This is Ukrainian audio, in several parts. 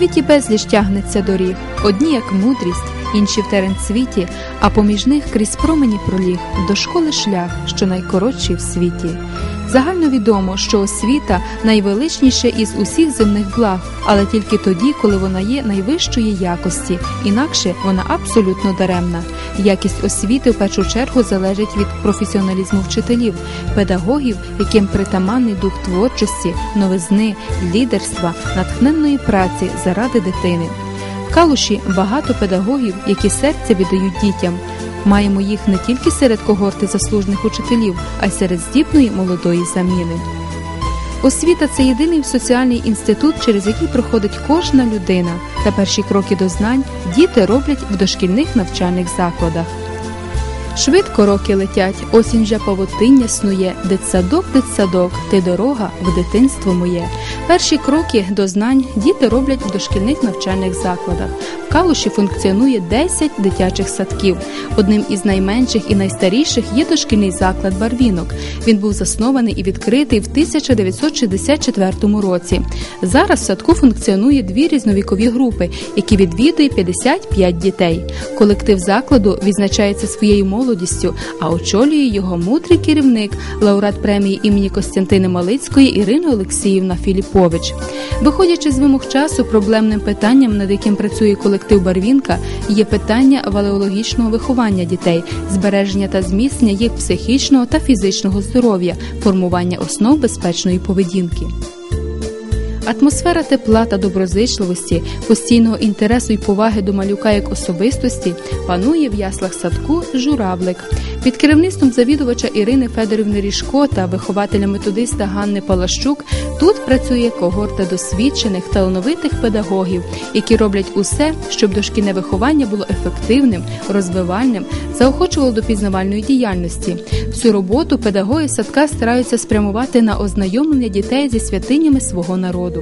Світі безліч тягнеться доріг, одні як мудрість, інші в терен світі, а поміж них крізь промені проліг до школи шлях, що найкоротший в світі. Загально відомо, що освіта найвеличніше із усіх земних благ, але тільки тоді, коли вона є найвищої якості, інакше вона абсолютно даремна. Якість освіти в першу чергу залежить від професіоналізму вчителів, педагогів, яким притаманний дух творчості, новизни, лідерства, натхненної праці заради дитини. В Калуші багато педагогів, які серце віддають дітям. Маємо їх не тільки серед когорти заслужених учителів, а й серед здібної молодої заміни. Освіта це єдиний соціальний інститут, через який проходить кожна людина, та перші кроки до знань діти роблять в дошкільних навчальних закладах. Швидко роки летять, осінь вже павутиння снує, дитсадок, дитсадок, ти дорога в дитинство моє. Перші кроки до знань діти роблять в дошкільних навчальних закладах. В Калуші функціонує 10 дитячих садків. Одним із найменших і найстаріших є дошкільний заклад Барвінок. Він був заснований і відкритий в 1964 році. Зараз в садку функціонує дві різновікові групи, які відвідує 55 дітей. Колектив закладу відзначається своєю молодістю, а очолює його мудрий керівник, лауреат премії імені Костянтини Малицької Ірина Олексіївна Філіпович. Виходячи з вимог часу, проблемним питанням, над яким працює колектив Барвінка, є питання валеологічного виховання дітей, збереження та зміцнення їх психічного та фізичного здоров'я, формування основ безпечної поведінки. Атмосфера тепла та доброзичливості, постійного інтересу і поваги до малюка як особистості панує в яслах садку журавлик. Під керівництвом завідувача Ірини Федорівни Ріжко та вихователя методиста Ганни Палащук тут працює когорта досвідчених талановитих педагогів, які роблять усе, щоб дошкільне виховання було ефективним, розвивальним, заохочувало до пізнавальної діяльності. Всю роботу педагоги садка стараються спрямувати на ознайомлення дітей зі святинями свого народу.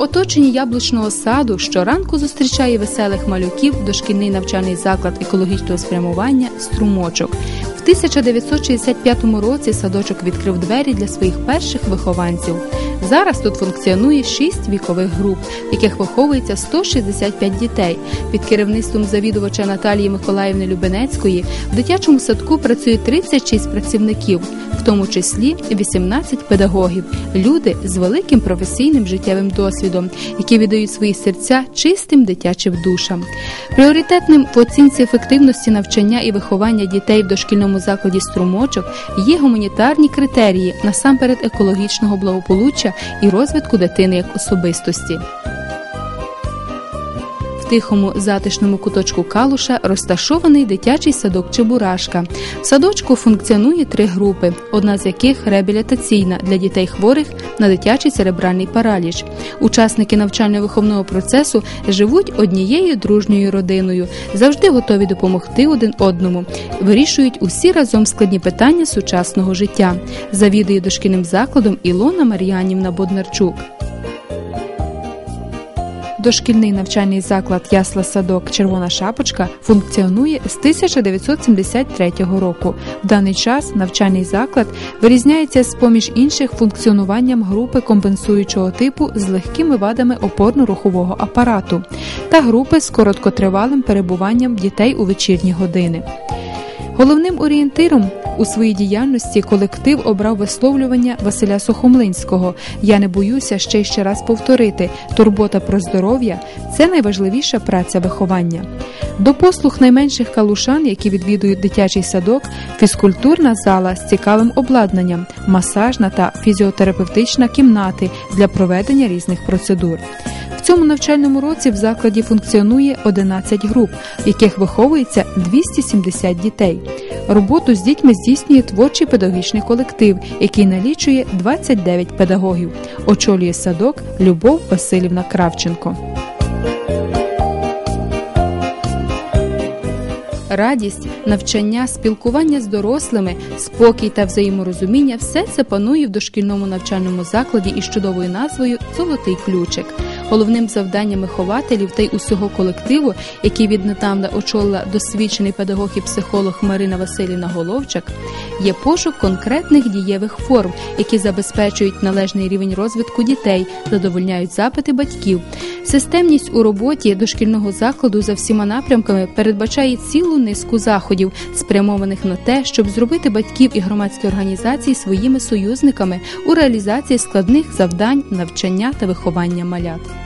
Оточенні яблучного саду щоранку зустрічає веселих малюків дошкільний навчальний заклад екологічного спрямування струмочок. В 1965 році садочок відкрив двері для своїх перших вихованців. Зараз тут функціонує шість вікових груп, в яких виховується 165 дітей. Під керівництвом завідувача Наталії Миколаївни Любенецької в дитячому садку працює 36 працівників, в тому числі 18 педагогів, люди з великим професійним життєвим досвідом, які віддають свої серця чистим дитячим душам. Пріоритетним в оцінці ефективності навчання і виховання дітей в дошкільному закладі струмочок є гуманітарні критерії насамперед екологічного благополуччя і розвитку дитини як особистості. Тихому затишному куточку Калуша розташований дитячий садок Чебурашка. В садочку функціонує три групи, одна з яких реабілітаційна для дітей хворих на дитячий церебральний параліч. Учасники навчально-виховного процесу живуть однією дружньою родиною, завжди готові допомогти один одному, вирішують усі разом складні питання сучасного життя. Завідує дошкільним закладом Ілона Мар'янівна Боднарчук. Дошкільний навчальний заклад Ясла Садок Червона Шапочка функціонує з 1973 року. В даний час навчальний заклад вирізняється з поміж інших функціонуванням групи компенсуючого типу з легкими вадами опорно-рухового апарату та групи з короткотривалим перебуванням дітей у вечірні години. Головним орієнтиром у своїй діяльності колектив обрав висловлювання Василя Сухомлинського. Я не боюся ще й ще раз повторити: турбота про здоров'я це найважливіша праця виховання. До послуг найменших калушан, які відвідують дитячий садок, фізкультурна зала з цікавим обладнанням, масажна та фізіотерапевтична кімнати для проведення різних процедур. В цьому навчальному році в закладі функціонує 11 груп, в яких виховується 270 дітей. Роботу з дітьми здійснює творчий педагогічний колектив, який налічує 29 педагогів. Очолює садок Любов Васильівна Кравченко. Радість, навчання, спілкування з дорослими, спокій та взаєморозуміння все це панує в дошкільному навчальному закладі із чудовою назвою Золотий ключик. Головним завданням вихователів та й усього колективу, який віднедавна очолила досвідчений педагог і психолог Марина Василівна Головчак, є пошук конкретних дієвих форм, які забезпечують належний рівень розвитку дітей, задовольняють запити батьків. Системність у роботі дошкільного закладу за всіма напрямками передбачає цілу низку заходів, спрямованих на те, щоб зробити батьків і громадські організації своїми союзниками у реалізації складних завдань навчання та виховання малят.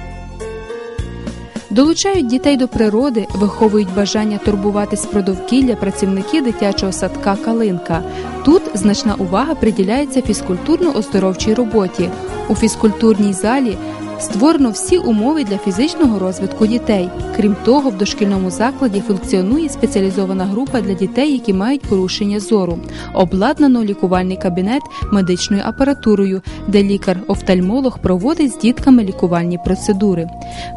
Долучають дітей до природи, виховують бажання турбуватись про довкілля працівники дитячого садка Калинка. Тут значна увага приділяється фізкультурно-оздоровчій роботі. У фізкультурній залі Створено всі умови для фізичного розвитку дітей. Крім того, в дошкільному закладі функціонує спеціалізована група для дітей, які мають порушення зору. Обладнано лікувальний кабінет медичною апаратурою, де лікар-офтальмолог проводить з дітками лікувальні процедури.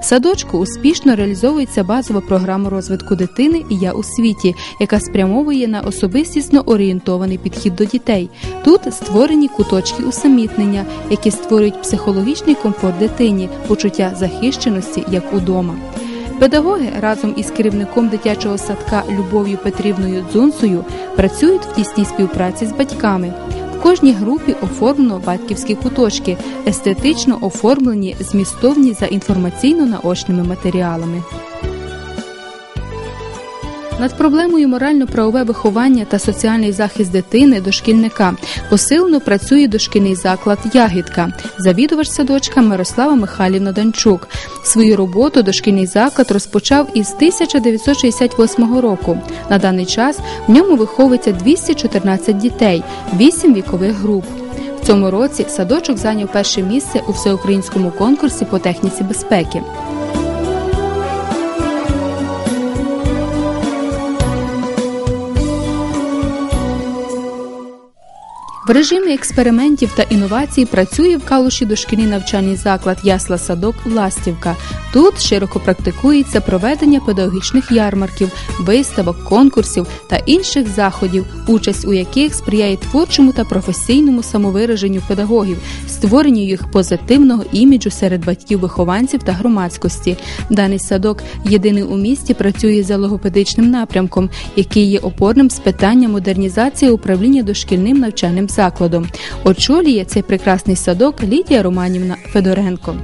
В садочку успішно реалізовується базова програма розвитку дитини і я у світі, яка спрямовує на особистісно орієнтований підхід до дітей. Тут створені куточки усамітнення, які створюють психологічний комфорт дитини дитині почуття захищеності як удома. Педагоги разом із керівником дитячого садка Любов'ю Петрівною Дзунсою працюють в тісній співпраці з батьками. В кожній групі оформлено батьківські куточки, естетично оформлені, змістовні за інформаційно-наочними матеріалами. Над проблемою морально-правове виховання та соціальний захист дитини дошкільника посилено працює дошкільний заклад Ягідка, завідувач садочка Мирослава Михайлівна Данчук. Свою роботу дошкільний заклад розпочав із 1968 року. На даний час в ньому виховується 214 дітей, 8 вікових груп. В цьому році садочок зайняв перше місце у всеукраїнському конкурсі по техніці безпеки. В режимі експериментів та інновацій працює в Калуші дошкільний навчальний заклад Ясла Садок Ластівка. Тут широко практикується проведення педагогічних ярмарків, виставок, конкурсів та інших заходів, участь у яких сприяє творчому та професійному самовираженню педагогів, створенню їх позитивного іміджу серед батьків, вихованців та громадськості. Даний садок єдиний у місті працює за логопедичним напрямком, який є опорним з питання модернізації управління дошкільним навчальним закладом. Очолює цей прекрасний садок Лідія Романівна Федоренко.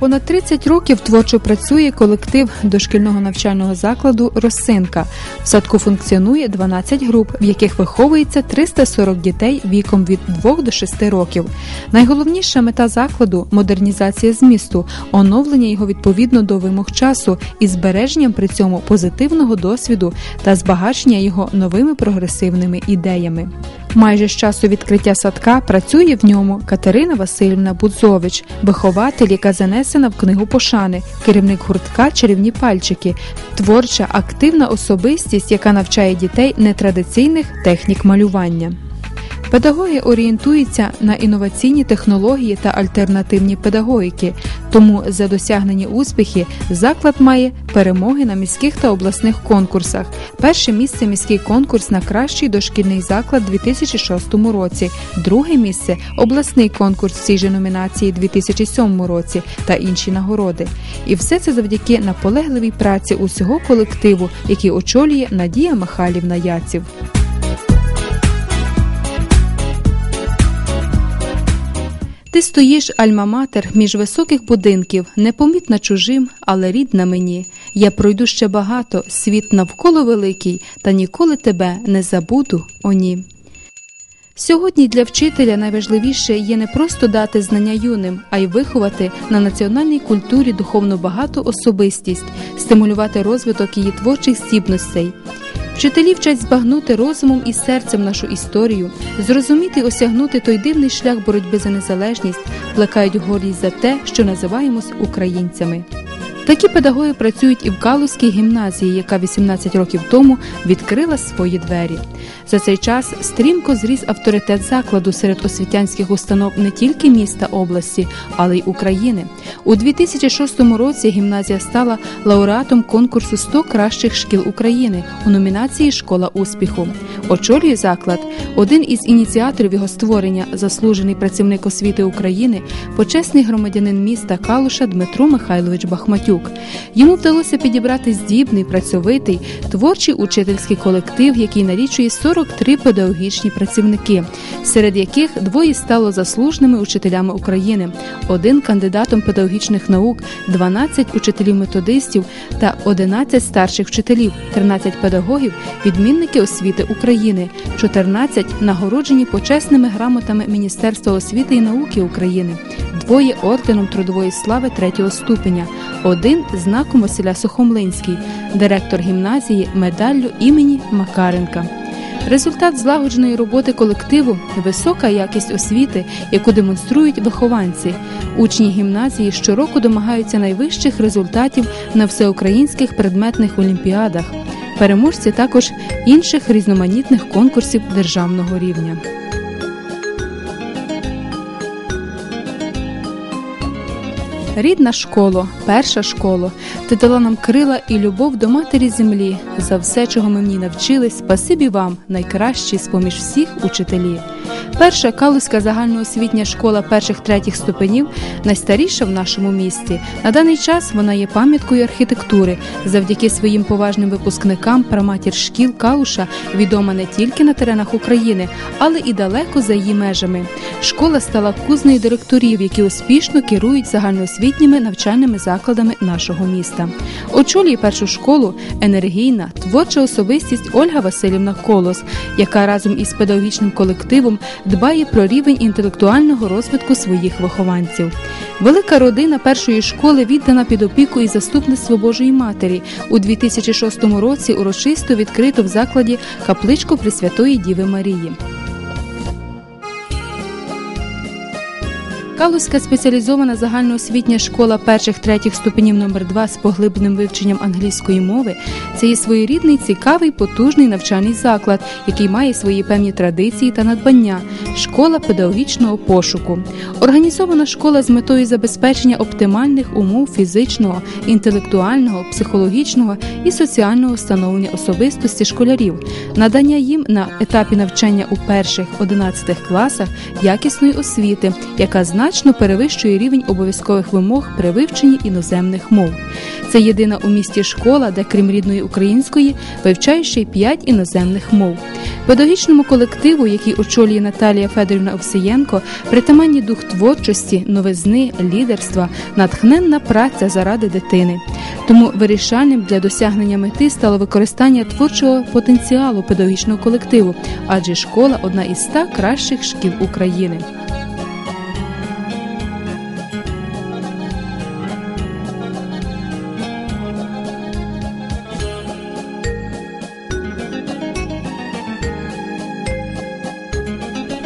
Понад 30 років творчо працює колектив дошкільного навчального закладу Росинка. В садку функціонує 12 груп, в яких виховується 340 дітей віком від 2 до 6 років. Найголовніша мета закладу модернізація змісту, оновлення його відповідно до вимог часу і збереженням при цьому позитивного досвіду та збагачення його новими прогресивними ідеями. Майже з часу відкриття садка працює в ньому Катерина Васильівна Будзович, вихователь, яка занесена в книгу пошани, керівник гуртка Чарівні пальчики, творча активна особистість, яка навчає дітей нетрадиційних технік малювання. Педагоги орієнтуються на інноваційні технології та альтернативні педагогіки, тому за досягнені успіхи заклад має перемоги на міських та обласних конкурсах. Перше місце міський конкурс на кращий дошкільний заклад у 2006 році, друге місце обласний конкурс в цій же номінації 2007 році та інші нагороди. І все це завдяки наполегливій праці усього колективу, який очолює Надія Михайлівна Яців. Ти стоїш альма-матер між високих будинків, непомітна чужим, але рідна мені. Я пройду ще багато, світ навколо великий, та ніколи тебе не забуду, о ні. Сьогодні для вчителя найважливіше є не просто дати знання юним, а й виховати на національній культурі духовно багату особистість, стимулювати розвиток її творчих здібностей. Вчителі вчать збагнути розумом і серцем нашу історію, зрозуміти і осягнути той дивний шлях боротьби за незалежність, плекають гордість за те, що називаємось українцями. Такі педагоги працюють і в Калузькій гімназії, яка 18 років тому відкрила свої двері. За цей час стрімко зріс авторитет закладу серед освітянських установ не тільки міста області, але й України. У 2006 році гімназія стала лауреатом конкурсу «100 кращих шкіл України у номінації Школа успіху. Очолює заклад один із ініціаторів його створення, заслужений працівник освіти України, почесний громадянин міста Калуша Дмитро Михайлович Бахматюк. Йому вдалося підібрати здібний, працьовитий, творчий учительський колектив, який налічує 43 педагогічні працівники, серед яких двоє стало заслуженими учителями України, один кандидатом педагогічних наук, 12 учителів-методистів та 11 старших вчителів, 13 педагогів, відмінники освіти України, 14 нагороджені почесними грамотами Міністерства освіти і науки України, двоє орденом трудової слави третього ступеня, один знаком Василя Сухомлинський, директор гімназії медаллю імені Макаренка. Результат злагодженої роботи колективу висока якість освіти, яку демонструють вихованці. Учні гімназії щороку домагаються найвищих результатів на всеукраїнських предметних олімпіадах. Переможці також інших різноманітних конкурсів державного рівня. Рідна школа, перша школа, ти дала нам крила і любов до матері землі. За все, чого ми в ній навчились, спасибі вам, найкращі з поміж всіх учителі. Перша Калузька загальноосвітня школа перших третіх ступенів найстаріша в нашому місті. На даний час вона є пам'яткою архітектури. Завдяки своїм поважним випускникам праматір шкіл Калуша відома не тільки на теренах України, але і далеко за її межами. Школа стала кузнею директорів, які успішно керують загальноосвітніми навчальними закладами нашого міста. Очолює першу школу енергійна, творча особистість Ольга Васильівна Колос, яка разом із педагогічним колективом дбає про рівень інтелектуального розвитку своїх вихованців. Велика родина першої школи віддана під опіку і заступництво Божої Матері. У 2006 році урочисто відкрито в закладі капличку Пресвятої Діви Марії. Калузька спеціалізована загальноосвітня школа перших третіх ступенів номер 2 з поглибленим вивченням англійської мови це є своєрідний цікавий потужний навчальний заклад, який має свої певні традиції та надбання. Школа педагогічного пошуку. Організована школа з метою забезпечення оптимальних умов фізичного, інтелектуального, психологічного і соціального становлення особистості школярів, надання їм на етапі навчання у перших 11 класах якісної освіти, яка значно значно перевищує рівень обов'язкових вимог при вивченні іноземних мов. Це єдина у місті школа, де крім рідної української вивчає ще й п'ять іноземних мов. Педагогічному колективу, який очолює Наталія Федорівна Овсієнко, притаманні дух творчості, новизни, лідерства, натхненна праця заради дитини. Тому вирішальним для досягнення мети стало використання творчого потенціалу педагогічного колективу, адже школа одна із ста кращих шкіл України.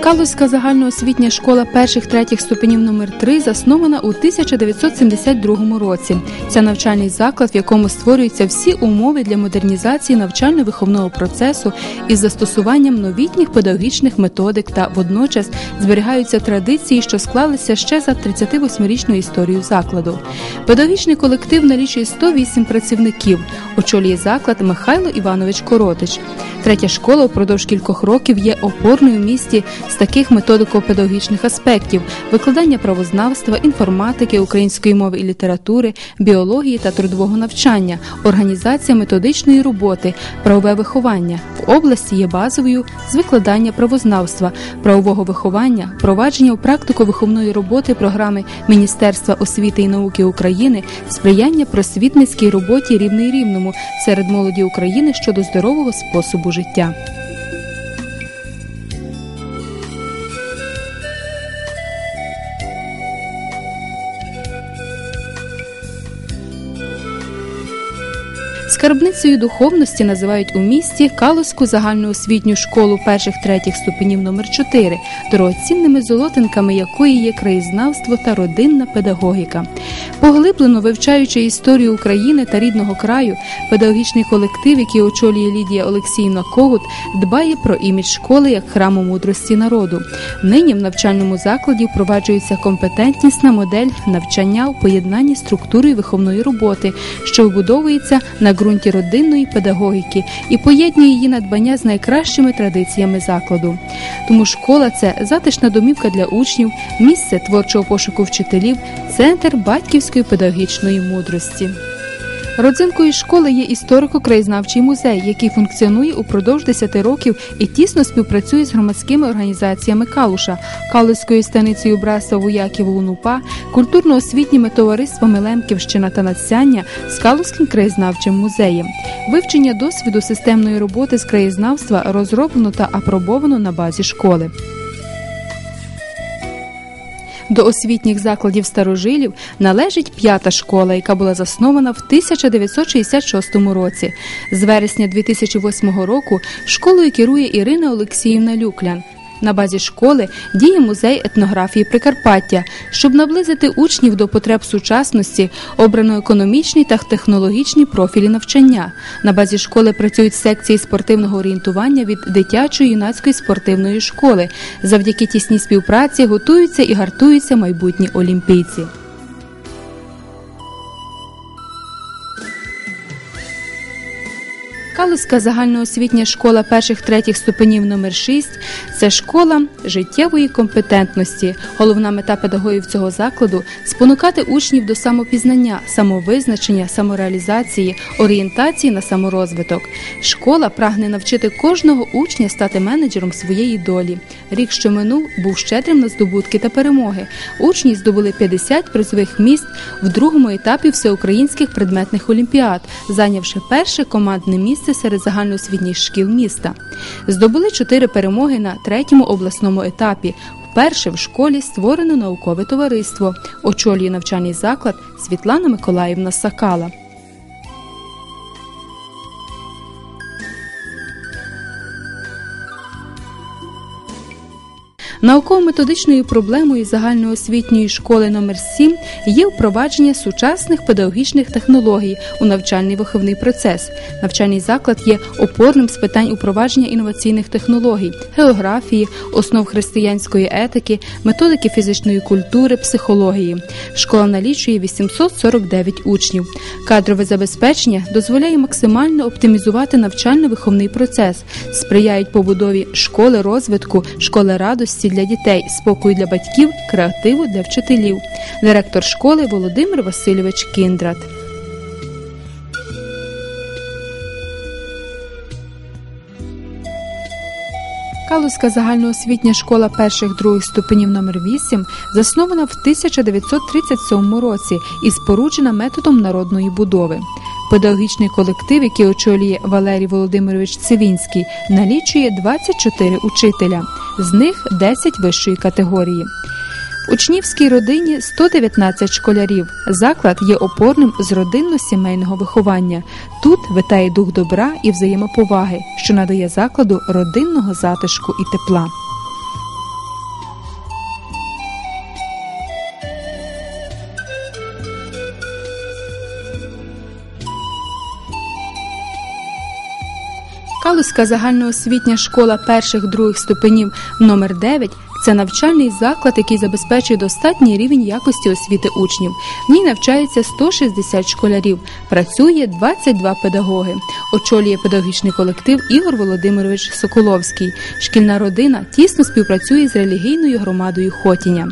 Калузька загальноосвітня школа перших третіх ступенів номер 3 заснована у 1972 році. Це навчальний заклад, в якому створюються всі умови для модернізації навчально-виховного процесу із застосуванням новітніх педагогічних методик та водночас зберігаються традиції, що склалися ще за 38-річну історію закладу. Педагогічний колектив налічує 108 працівників. Очолює заклад Михайло Іванович Коротич. Третя школа впродовж кількох років є опорною в місті з таких методико-педагогічних аспектів: викладання правознавства, інформатики, української мови і літератури, біології та трудового навчання, організація методичної роботи, правове виховання в області є базовою з викладання правознавства, правового виховання, впровадження у практику виховної роботи програми Міністерства освіти і науки України, сприяння просвітницькій роботі рівний рівному серед молоді України щодо здорового способу життя. Скарбницею духовності називають у місті Калузьку загальноосвітню школу перших третіх ступенів номер 4 дорогоцінними золотинками якої є краєзнавство та родинна педагогіка. Поглиблено вивчаючи історію України та рідного краю, педагогічний колектив, який очолює Лідія Олексіївна Когут, дбає про імідж школи як храму мудрості народу. Нині в навчальному закладі впроваджується компетентнісна модель навчання у поєднанні структури виховної роботи, що вбудовується на ґрунті родинної педагогіки і поєднує її надбання з найкращими традиціями закладу. Тому школа це затишна домівка для учнів, місце творчого пошуку вчителів, центр батьківської педагогічної мудрості. Родзинкою школи є історико-краєзнавчий музей, який функціонує упродовж 10 років і тісно співпрацює з громадськими організаціями Калуша, Калузькою станицею братства вояків Лунупа, культурно-освітніми товариствами Лемківщина та Надсяння з Калузьким краєзнавчим музеєм. Вивчення досвіду системної роботи з краєзнавства розроблено та апробовано на базі школи. До освітніх закладів старожилів належить п'ята школа, яка була заснована в 1966 році. З вересня 2008 року школою керує Ірина Олексіївна Люклян. На базі школи діє музей етнографії Прикарпаття, щоб наблизити учнів до потреб сучасності, обрано економічні та технологічні профілі навчання. На базі школи працюють секції спортивного орієнтування від дитячої юнацької спортивної школи. Завдяки тісній співпраці готуються і гартуються майбутні олімпійці. Калузька загальноосвітня школа перших третіх ступенів номер 6 це школа життєвої компетентності. Головна мета педагогів цього закладу спонукати учнів до самопізнання, самовизначення, самореалізації, орієнтації на саморозвиток. Школа прагне навчити кожного учня стати менеджером своєї долі. Рік, що минув, був щедрим на здобутки та перемоги. Учні здобули 50 призових місць в другому етапі всеукраїнських предметних олімпіад, зайнявши перше командне місце серед загальноосвітніх шкіл міста. Здобули чотири перемоги на третьому обласному етапі. Вперше в школі створено наукове товариство. Очолює навчальний заклад Світлана Миколаївна Сакала. Науково-методичною проблемою загальноосвітньої школи номер 7 є впровадження сучасних педагогічних технологій у навчальний виховний процес. Навчальний заклад є опорним з питань упровадження інноваційних технологій, географії, основ християнської етики, методики фізичної культури, психології. Школа налічує 849 учнів. Кадрове забезпечення дозволяє максимально оптимізувати навчально-виховний процес, сприяють побудові школи розвитку, школи радості для дітей, спокою для батьків, креативу для вчителів. Директор школи Володимир Васильович Кіндрат. Калузька загальноосвітня школа перших других ступенів номер 8 заснована в 1937 році і споруджена методом народної будови. Педагогічний колектив, який очолює Валерій Володимирович Цивінський, налічує 24 учителя, з них 10 вищої категорії. В учнівській родині 119 школярів. Заклад є опорним з родинно-сімейного виховання. Тут витає дух добра і взаємоповаги, що надає закладу родинного затишку і тепла. Калузька загальноосвітня школа перших других ступенів номер 9 це навчальний заклад, який забезпечує достатній рівень якості освіти учнів. В ній навчається 160 школярів, працює 22 педагоги. Очолює педагогічний колектив Ігор Володимирович Соколовський. Шкільна родина тісно співпрацює з релігійною громадою Хотіня.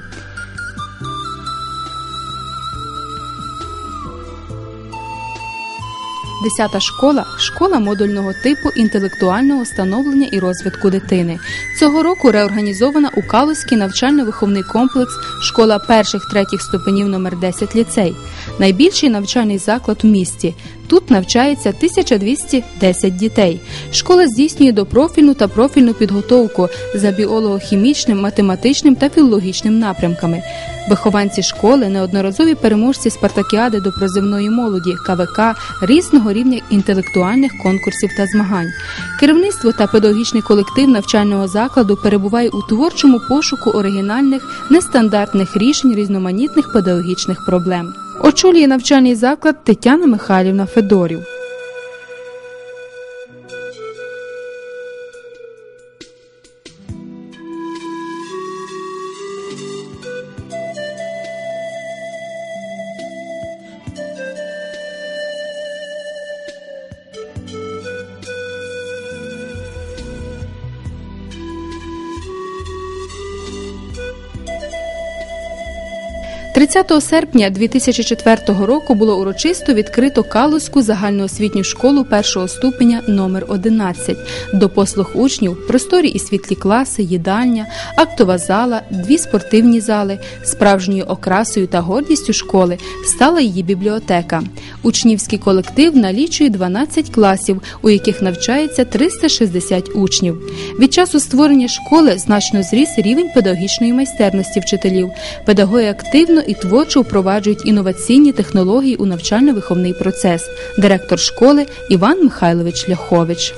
Десята школа школа модульного типу інтелектуального становлення і розвитку дитини. Цього року реорганізована у Калузький навчально-виховний комплекс школа перших третіх ступенів номер 10 ліцей. Найбільший навчальний заклад у місті. Тут навчається 1210 дітей. Школа здійснює допрофільну та профільну підготовку за біолого-хімічним, математичним та філологічним напрямками. Вихованці школи неодноразові переможці спартакіади до прозивної молоді, КВК, різного рівня інтелектуальних конкурсів та змагань. Керівництво та педагогічний колектив навчального закладу перебуває у творчому пошуку оригінальних нестандартних рішень різноманітних педагогічних проблем. Очолює навчальний заклад Тетяна Михайлівна Федорів. – 30 серпня 2004 року було урочисто відкрито Калузьку загальноосвітню школу першого ступеня номер 11 До послуг учнів просторі і світлі класи, їдальня, актова зала, дві спортивні зали. Справжньою окрасою та гордістю школи стала її бібліотека. Учнівський колектив налічує 12 класів, у яких навчається 360 учнів. Від часу створення школи значно зріс рівень педагогічної майстерності вчителів. Педагоги активно і творчо впроваджують інноваційні технології у навчально-виховний процес. Директор школи Іван Михайлович Ляхович.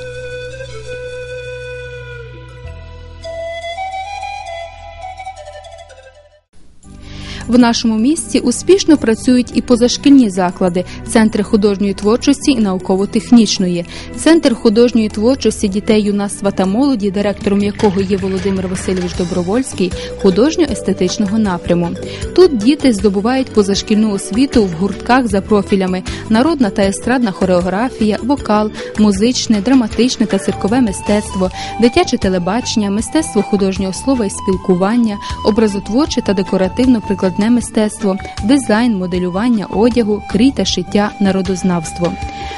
В нашому місті успішно працюють і позашкільні заклади, центри художньої творчості і науково-технічної, центр художньої творчості дітей, юнацтва та молоді, директором якого є Володимир Васильович Добровольський, художньо-естетичного напряму. Тут діти здобувають позашкільну освіту в гуртках за профілями: народна та естрадна хореографія, вокал, музичне, драматичне та циркове мистецтво, дитяче телебачення, мистецтво художнього слова і спілкування, образотворче та декоративно приклад прикладне мистецтво, дизайн, моделювання одягу, крій та шиття, народознавство.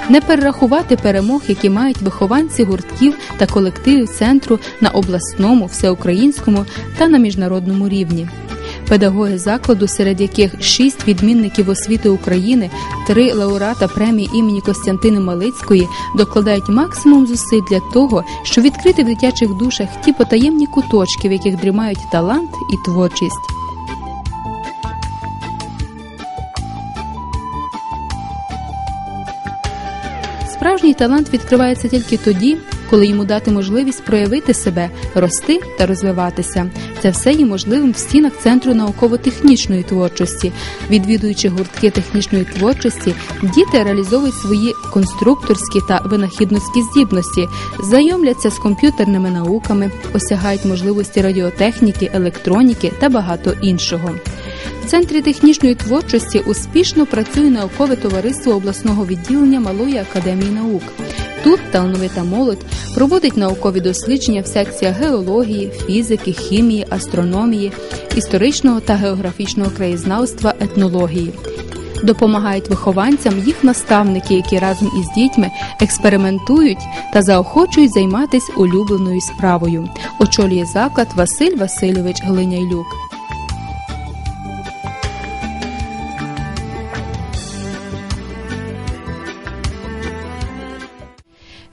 Не перерахувати перемог, які мають вихованці гуртків та колективів центру на обласному, всеукраїнському та на міжнародному рівні. Педагоги закладу, серед яких шість відмінників освіти України, три лауреата премії імені Костянтини Малицької докладають максимум зусиль для того, щоб відкрити в дитячих душах ті потаємні куточки, в яких дрімають талант і творчість. Справжній талант відкривається тільки тоді, коли йому дати можливість проявити себе, рости та розвиватися. Це все є можливим в стінах центру науково-технічної творчості. Відвідуючи гуртки технічної творчості, діти реалізовують свої конструкторські та винахідницькі здібності, знайомляться з комп'ютерними науками, осягають можливості радіотехніки, електроніки та багато іншого. Центрі технічної творчості успішно працює наукове товариство обласного відділення Малої академії наук. Тут талановита молодь проводить наукові дослідження в секціях геології, фізики, хімії, астрономії, історичного та географічного краєзнавства, етнології. Допомагають вихованцям їх наставники, які разом із дітьми експериментують та заохочують займатися улюбленою справою. Очолює заклад Василь Васильович Глиняйлюк.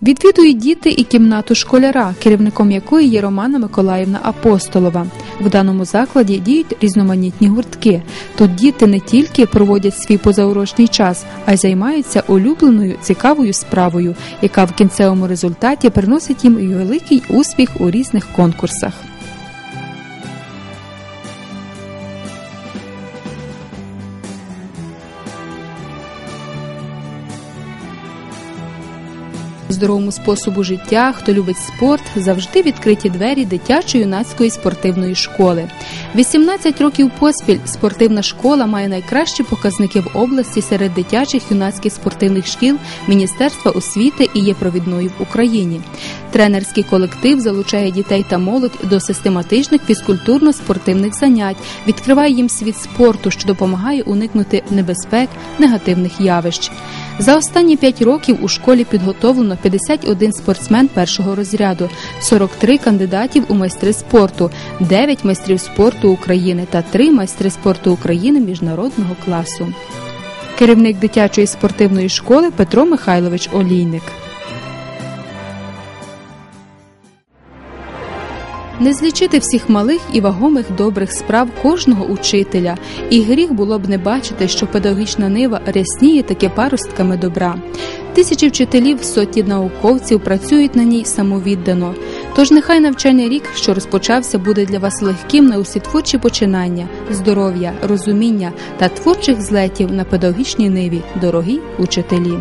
Відвідують діти і кімнату школяра, керівником якої є Романа Миколаївна Апостолова. В даному закладі діють різноманітні гуртки. Тут діти не тільки проводять свій позаурочний час, а й займаються улюбленою цікавою справою, яка в кінцевому результаті приносить їм великий успіх у різних конкурсах. Здоровому способу життя, хто любить спорт, завжди відкриті двері дитячо-юнацької спортивної школи. 18 років поспіль спортивна школа має найкращі показники в області серед дитячих юнацьких спортивних шкіл Міністерства освіти і є провідною в Україні. Тренерський колектив залучає дітей та молодь до систематичних фізкультурно-спортивних занять, відкриває їм світ спорту, що допомагає уникнути небезпек, негативних явищ. За останні п'ять років у школі підготовлено 51 спортсмен першого розряду, 43 кандидатів у майстри спорту, 9 майстрів спорту України та 3 майстри спорту України міжнародного класу. Керівник дитячої спортивної школи Петро Михайлович Олійник. Не злічити всіх малих і вагомих добрих справ кожного учителя, і гріх було б не бачити, що педагогічна нива рясніє таки паростками добра. Тисячі вчителів, сотні науковців працюють на ній самовіддано. Тож нехай навчальний рік, що розпочався, буде для вас легким на усі творчі починання, здоров'я, розуміння та творчих злетів на педагогічній ниві, дорогі учителі.